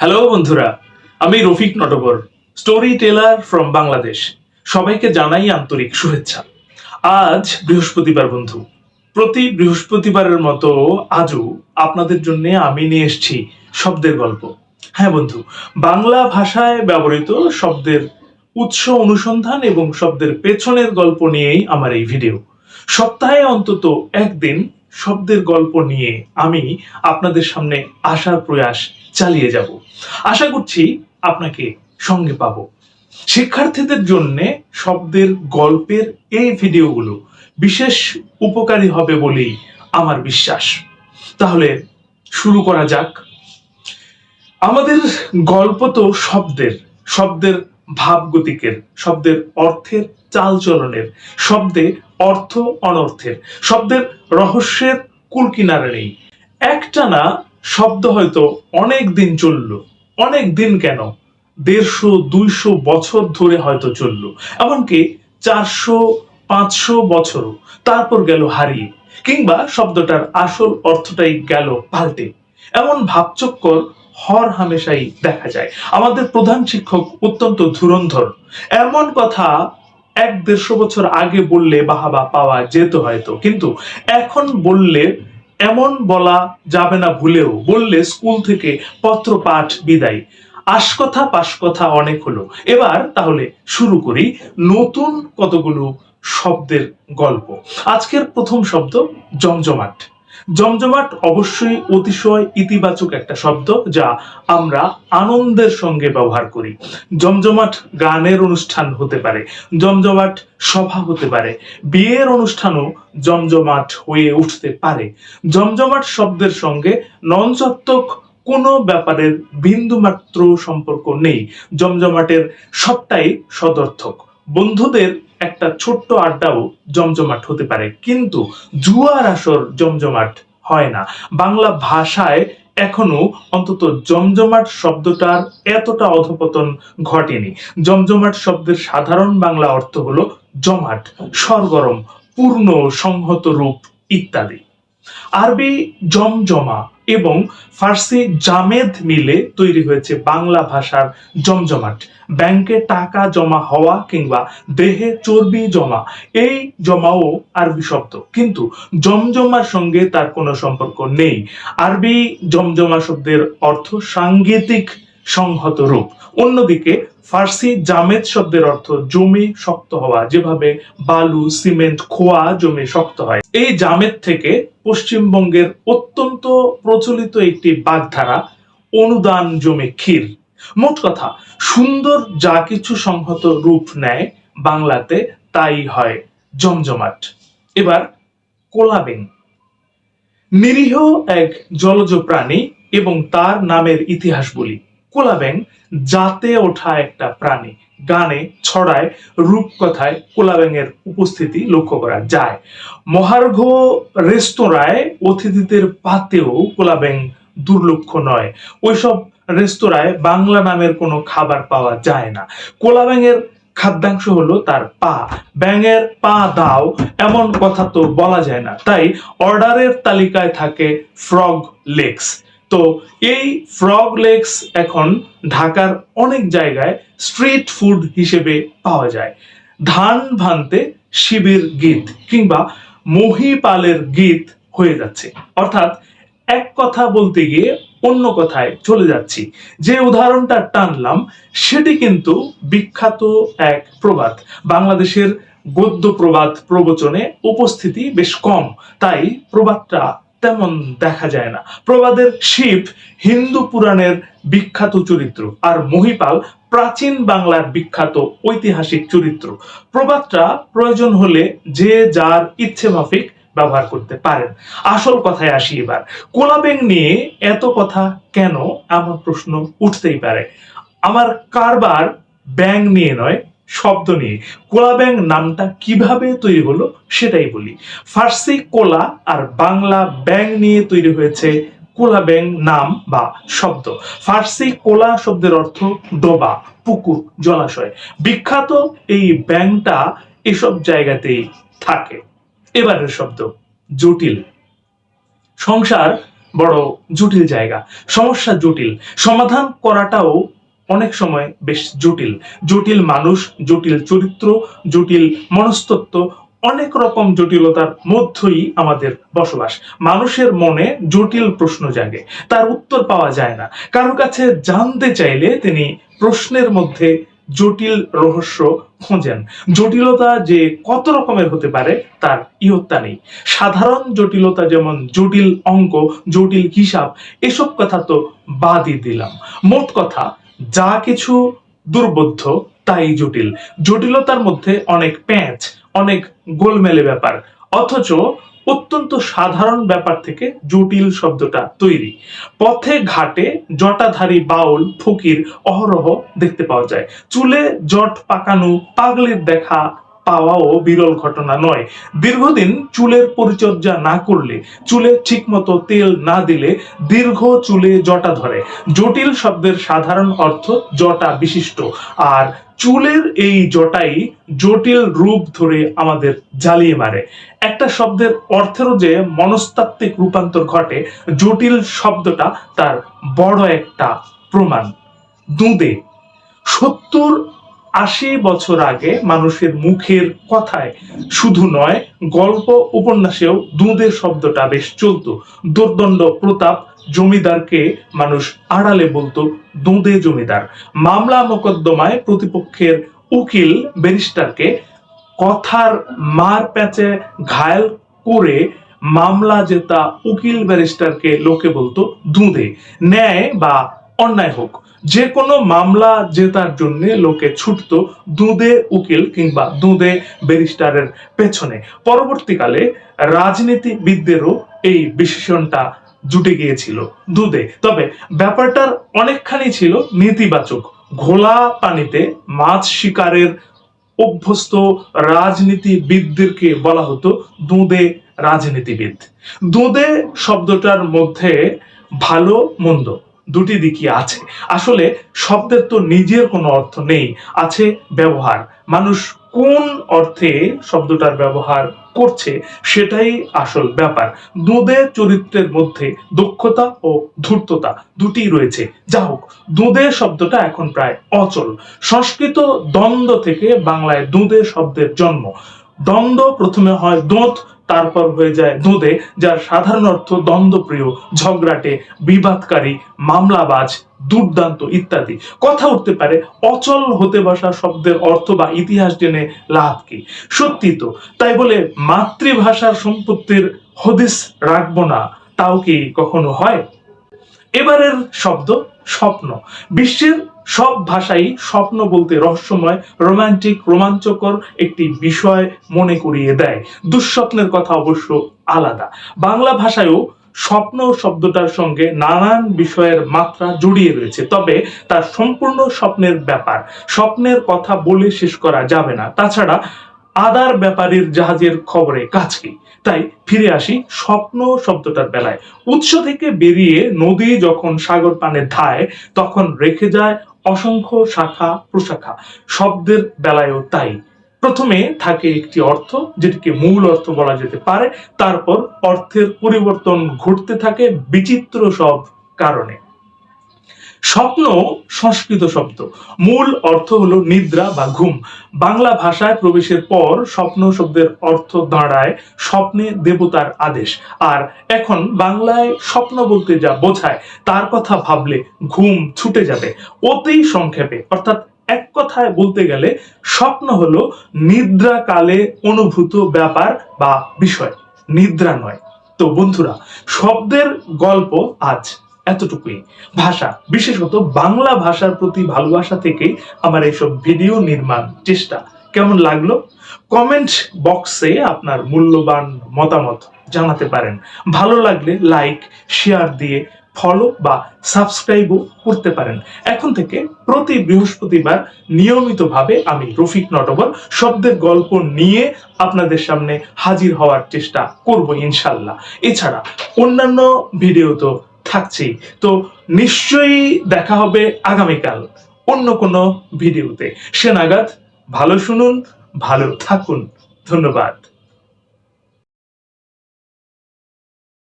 Hello বন্ধুরা। আমি Rafiq Natabar storyteller from Bangladesh সবাইকে জানাই আন্তরিক শুভেচ্ছা। আজ বৃহস্পতিবার, বন্ধু। প্রতি বৃহস্পতিবারের মতো আজও আপনাদের জন্য আমি নিয়ে এসেছি শব্দের গল্প। হ্যাঁ বন্ধু, বাংলা ভাষায় ব্যবহৃত শব্দের উৎস অনুসন্ধান এবং শব্দের পেছনের গল্প নিয়েই আমার এই ভিডিও সপ্তাহে অন্তত একদিন শব্দের গল্প নিয়ে আমি আপনাদের সামনে আসার প্রয়াস চালিয়ে যাব। আশা করছি আপনাকে সঙ্গে পাবো। শিক্ষার্থীদের জন্য শব্দের গল্পের এই ভিডিওগুলো বিশেষ উপকারী হবে বলেই আমার বিশ্বাস। তাহলে শুরু করা যাক। আমাদের গল্প তো শব্দের শব্দের ভাবগতিকের, শব্দের অর্থের চালচলনের, শব্দে অর্থ অনর্থের, শব্দের রহস্যের কুলকিনারা নেই। একটানা শব্দ হয়তো অনেক দিন চলল। অনেক দিন কেন? দেড়শো, দুইশো বছর ধরে হয়তো চলল। এমনকি চারশো, পাঁচশো বছর তারপর গেল হারিয়ে। কিংবা শব্দটার আসল অর্থটাই গেল পাল্টে। এমন ভাবচক্কর হর হামেশাই দেখা যায়। আমাদের প্রধান শিক্ষক অত্যন্ত ধুরন্ধর। এমন কথা এক দেড়শো বছর আগে বললে বাহাবা পাওয়া যেত হয়তো। কিন্তু এখন বললে এমন বলা যাবে না ভুলেও বললে স্কুল থেকে পত্র পাঠ বিদায়। আশকথা পাশকথা অনেক হলো। এবার তাহলে শুরু করি নতুন কতগুলো শব্দের গল্প। আজকের প্রথম শব্দ জমজমাট। জমজমাট অবশ্যই অতিশয় ইতিবাচক একটা শব্দ যা আমরা আনন্দের সঙ্গে ব্যবহার করি। জমজমাট গানের অনুষ্ঠান হতে পারে, জমজমাট সভা হতে পারে, বিয়ের অনুষ্ঠানও জমজমাট হয়ে উঠতে পারে। জমজমাট শব্দের সঙ্গে নঞ্চাত্মক কোনো ব্যাপারের বিন্দুমাত্র সম্পর্ক নেই। জমজমাটের সবটাই সদর্থক। বন্ধুদের একটা ছোট্ট আড্ডাও জমজমাট হতে পারে। কিন্তু জুয়ার আসর জমজমাট হয় না। বাংলা ভাষায় এখনও অন্তত জমজমাট শব্দটার এতটা অধপতন ঘটেনি। জমজমাট শব্দের সাধারণ বাংলা অর্থ হলো জমাট, সরগরম, পূর্ণ, সংহত রূপ ইত্যাদি। আরবি জমজমা এবং ফার্সি জামেদ মিলে তৈরি হয়েছে বাংলা ভাষার জমজমাট। ব্যাংকে টাকা জমা হওয়া কিংবা দেহে চর্বি জমা, এই জমাও আরবি শব্দ। কিন্তু জমজমার সঙ্গে তার কোনো সম্পর্ক নেই। আরবি জমজমা শব্দের অর্থ সাংগীতিক সংহত রূপ। অন্যদিকে ফার্সি জামেদ শব্দের অর্থ জমি শক্ত হওয়া, যেভাবে বালু, সিমেন্ট, খোয়া জমি শক্ত হয়। এই জামেদ থেকে পশ্চিমবঙ্গের অত্যন্ত প্রচলিত একটি বাগধারা, অনুদান জমি ক্ষীর। মোট কথা, সুন্দর যা কিছু সংহত রূপ নেয় বাংলাতে, তাই হয় জমজমাট। এবার কোলাবেন। নিরীহ এক জলজ প্রাণী এবং তার নামের ইতিহাস বলি। কোলাবেন জাতে ওঠা একটা প্রাণী। গানে, ছড়ায়, রূপকথায় কোলাবেংয়ের উপস্থিতি লক্ষ্য করা যায়। মহার্ঘ রেস্তোরাঁয় অতিথিদের পাতেও কোলাবেং দুর্লক্ষ নয়। ওইসব রেস্তোরাঁয় বাংলা নামের কোনো খাবার পাওয়া যায় না। কোলাবেংয়ের খাদ্যাংশ হলো তার পা। ব্যাঙের পা দাও, এমন কথা তো বলা যায় না। তাই অর্ডারের তালিকায় থাকে ফ্রগ লেগস। তো এই ফ্রগ লেগস এখন ঢাকার অনেক জায়গায় স্ট্রিট ফুড হিসেবে পাওয়া যায়। ধান ভানতে শিবির গীত কিংবা মহিপালের গীত হয়ে যাচ্ছে। অর্থাৎ এক কথা বলতে গিয়ে অন্য কথায় চলে যাচ্ছি। যে উদাহরণটা টানলাম, সেটি কিন্তু বিখ্যাত এক প্রবাদ। বাংলাদেশের গদ্য প্রবাদ প্রবচনে উপস্থিতি বেশ কম, তাই প্রবাদটা তেমন দেখা যায় না। প্রবাদের শিব হিন্দু পুরাণের বিখ্যাত চরিত্র আর মহিপাল প্রাচীন বাংলার বিখ্যাত ঐতিহাসিক চরিত্র। প্রবাদটা প্রয়োজন হলে যে যার ইচ্ছে মাফিক ব্যবহার করতে পারেন। আসল কথায় আসি এবার। কোলাবেং নিয়ে এত কথা কেন? এমন প্রশ্ন উঠতেই পারে। আমার কারবার ব্যাং নিয়ে নয় শব্দ নিয়ে। কোলা ব্যাং নামটা কীভাবে তৈরি হলো সেটাই বলি। ফার্সি কোলা আর বাংলা ব্যাং নিয়ে তৈরি হয়েছে কোলা ব্যাং নাম বা শব্দ। ফার্সি কোলা শব্দের অর্থ ডোবা, পুকুর, জলাশয়। বিখ্যাত এই ব্যাংটা এসব জায়গাতেই থাকে। এবারের শব্দ, জটিল। সংসার বড় জটিল জায়গা, সমস্যা জটিল। সমাধান করাটাও অনেক সময় বেশ জটিল। জটিল মানুষ, জটিল চরিত্র, জটিল মনস্তত্ত্ব, অনেক রকম জটিলতার মধ্যেই আমাদের বসবাস। মানুষের মনে জটিল প্রশ্ন জাগে, তার উত্তর পাওয়া যায় না। কারোর কাছে জানতে চাইলে তিনি প্রশ্নের মধ্যে জটিল রহস্য খোঁজেন। জটিলতা যে কত রকমের হতে পারে, তার ইয়ত্তা নেই। সাধারণ জটিলতা যেমন জটিল অঙ্ক, জটিল হিসাব, এসব কথা তো বাদই দিলাম। মোট কথা যা কিছু দুর্বোধ্য, তাই জটিল। জটিলতার মধ্যে অনেক প্যাঁচ, অনেক গোলমেলে ব্যাপার। অথচ অত্যন্ত সাধারণ ব্যাপার থেকে জটিল শব্দটা তৈরি। পথে ঘাটে জটাধারী বাউল, ফকির, অহরহ দেখতে পাওয়া যায়। চুলে জট পাকানো, পাগলের দেখা পাওয়াও বিরল ঘটনা নয়। দীর্ঘদিন চুলের পরিচর্যা না করলে, চুলে ঠিকমতো তেল না দিলে দীর্ঘ চুলে জটা ধরে। জটিল শব্দের সাধারণ অর্থ জটা বিশিষ্ট। আর চুলের এই জটাই জটিল রূপ ধরে আমাদের জ্বালিয়ে মারে। একটা শব্দের অর্থেরও যে মনস্তাত্ত্বিক রূপান্তর ঘটে, জটিল শব্দটা তার বড় একটা প্রমাণ। দুঁদে। সত্তর আশি বছর আগে মানুষের মুখের কথায় শুধু নয়, গল্প, উপন্যাসেও দুঁদে শব্দটা বেশ চলতো। দুর্দণ্ড প্রতাপ জমিদারকে মানুষ আড়ালে বলতো, দুঁদে জমিদার। মামলা মোকদ্দমায় প্রতিপক্ষের উকিল ব্যারিস্টারকে কথার মার প্যাচে ঘায়ল করে মামলা জেতা উকিল ব্যারিস্টারকে লোকে বলতো, দুঁদে। ন্যায় বা অন্যায় হোক যে কোনো মামলা জেতার জন্য লোকে ছুটতো দুঁদে উকিল কিংবা দুঁদে ব্যারিস্টারের পেছনে। পরবর্তীকালে রাজনীতিবিদদেরও এই বিশেষণটা জুটে গিয়েছিল দুধে তবে ব্যাপারটার অনেকখানি ছিল নেতিবাচক। ঘোলা পানিতে মাছ শিকারের অভ্যস্ত রাজনীতিবিদদেরকে বলা হতো দুঁদে রাজনীতিবিদ। দুঁদে শব্দটার মধ্যে ভালো, মন্দ। দুটি দিকই আছে। আসলে শব্দের তো নিজের কোনো অর্থ নেই, আছে ব্যবহার। মানুষ কোন অর্থে শব্দটার ব্যবহার করছে সেটাই আসল ব্যাপার। দুধে চরিত্রের মধ্যে দক্ষতা ও ধূর্ততা দুটি রয়েছে। যা হোক, দুধে শব্দটা এখন প্রায় অচল। সংস্কৃত দ্বন্দ্ব থেকে বাংলায় দুধে শব্দের জন্ম। দ্বন্দ্ব প্রথমে হয় দোঁত তারপর হয়ে যায় দোঁদে যার সাধারণ অর্থ দ্বন্দ্বপ্রিয়, ঝগড়াটে, বিবাদকারী, মামলাবাজ, দুর্দান্ত ইত্যাদি। কথা উঠতে পারে, অচল হতে বসা শব্দের অর্থ বা ইতিহাস জেনে লাভ কি? সত্যি তো, তাই বলে মাতৃভাষার সম্পত্তির হদিস রাখব না, তাও কি কখনো হয়? এবারের শব্দ স্বপ্ন। বিশ্বের সব ভাষাই স্বপ্ন বলতে রহস্যময়, রোমান্টিক, রোমাঞ্চকর একটি বিষয় মনে করিয়ে দেয়। দুঃস্বপ্নের কথা অবশ্য আলাদা। বাংলা ভাষায়ও স্বপ্ন শব্দটার সঙ্গে নানান বিষয়ের মাত্রা জড়িয়ে রয়েছে। তবে তার সম্পূর্ণ স্বপ্নের ব্যাপার, স্বপ্নের কথা বলে শেষ করা যাবে না। তাছাড়া আদার ব্যাপারীর জাহাজের খবরে কাজ কি? তাই ফিরে আসি স্বপ্ন শব্দটার বেলায়। উৎস থেকে বেরিয়ে নদী যখন সাগর পানে ধায়, তখন রেখে যায় অসংখ্য শাখা প্রশাখা। শব্দের বেলায়ও তাই। প্রথমে থাকে একটি অর্থ, যেটিকে মূল অর্থ বলা যেতে পারে। তারপর অর্থের পরিবর্তন ঘটতে থাকে বিচিত্র সব কারণে। স্বপ্ন সংস্কৃত শব্দ। মূল অর্থ হলো নিদ্রা বা ঘুম। বাংলা ভাষায় প্রবেশের পর স্বপ্ন শব্দের অর্থ দাঁড়ায় স্বপ্নে দেবতার আদেশ। আর এখন বাংলায় স্বপ্ন বলতে যা বোঝায়, তার কথা ভাবলে ঘুম ছুটে যাবে। অতি সংক্ষেপে, অর্থাৎ এক কথায় বলতে গেলে স্বপ্ন হলো নিদ্রাকালে অনুভূত ব্যাপার বা বিষয়। নিদ্রা নয়। তো বন্ধুরা, শব্দের গল্প আজ এতটুকুই। ভাষা, বিশেষত বাংলা ভাষার প্রতি ভালোবাসা থেকেই আমার এইসব ভিডিও নির্মাণ চেষ্টা। কেমন লাগল? কমেন্ট বক্সে আপনার মূল্যবান মতামত জানাতে পারেন। ভালো লাগলে লাইক, শেয়ার দিয়ে ফলো বা সাবস্ক্রাইবও করতে পারেন। এখন থেকে প্রতি বৃহস্পতিবার নিয়মিতভাবে আমি রফিক নটবর শব্দের গল্প নিয়ে আপনাদের সামনে হাজির হওয়ার চেষ্টা করব ইনশাল্লাহ। এছাড়া অন্যান্য ভিডিও তো থাকছেই তো নিশ্চয়ই দেখা হবে আগামীকাল অন্য কোনো ভিডিওতে। সে নাগাদ ভালো শুনুন, ভালো থাকুন। ধন্যবাদ।